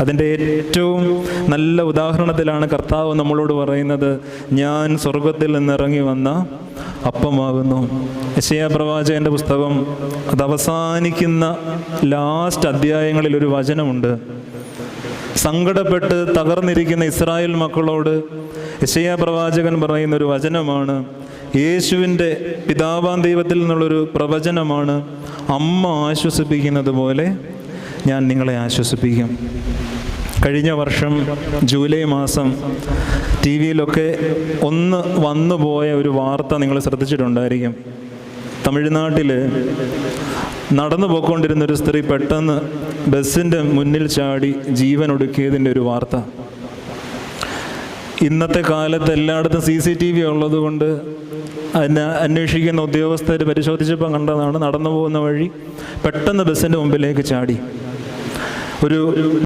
അതിന്റെ ഏറ്റവും നല്ല ഉദാഹരണത്തിലാണ് കർത്താവ് നമ്മളോട് പറയുന്നത് ഞാൻ സ്വർഗത്തിൽ നിന്നിറങ്ങി വന്ന അപ്പമാകുന്നു. യശയ പ്രവാചകന്റെ പുസ്തകം അത് അവസാനിക്കുന്ന ലാസ്റ്റ് അധ്യായങ്ങളിൽ ഒരു വചനമുണ്ട്. സങ്കടപ്പെട്ട് തകർന്നിരിക്കുന്ന ഇസ്രായേൽ മക്കളോട് യശയ പ്രവാചകൻ പറയുന്ന ഒരു വചനമാണ്. യേശുവിന്റെ പിതാവാൻ ദൈവത്തിൽ നിന്നുള്ളൊരു പ്രവചനമാണ് അമ്മ ആശ്വസിപ്പിക്കുന്നത് പോലെ ഞാൻ നിങ്ങളെ ആശ്വസിപ്പിക്കും. കഴിഞ്ഞ വർഷം ജൂലൈ മാസം ടി വിയിലൊക്കെ ഒന്ന് വന്നുപോയ ഒരു വാർത്ത നിങ്ങൾ ശ്രദ്ധിച്ചിട്ടുണ്ടായിരിക്കും. തമിഴ്നാട്ടിൽ നടന്നു പോയിക്കൊണ്ടിരുന്ന ഒരു സ്ത്രീ പെട്ടെന്ന് ബസ്സിന്റെ മുന്നിൽ ചാടി ജീവൻ ഒടുക്കിയതിന്റെ ഒരു വാർത്ത. ഇന്നത്തെ കാലത്ത് എല്ലായിടത്തും സി സി ടി വി ഉള്ളത് കൊണ്ട് അതിനെ അന്വേഷിക്കുന്ന ഉദ്യോഗസ്ഥർ പരിശോധിച്ചപ്പോൾ കണ്ടതാണ് നടന്നു പോകുന്ന വഴി പെട്ടെന്ന് ബസ്സിന്റെ മുമ്പിലേക്ക് ചാടി. ഒരു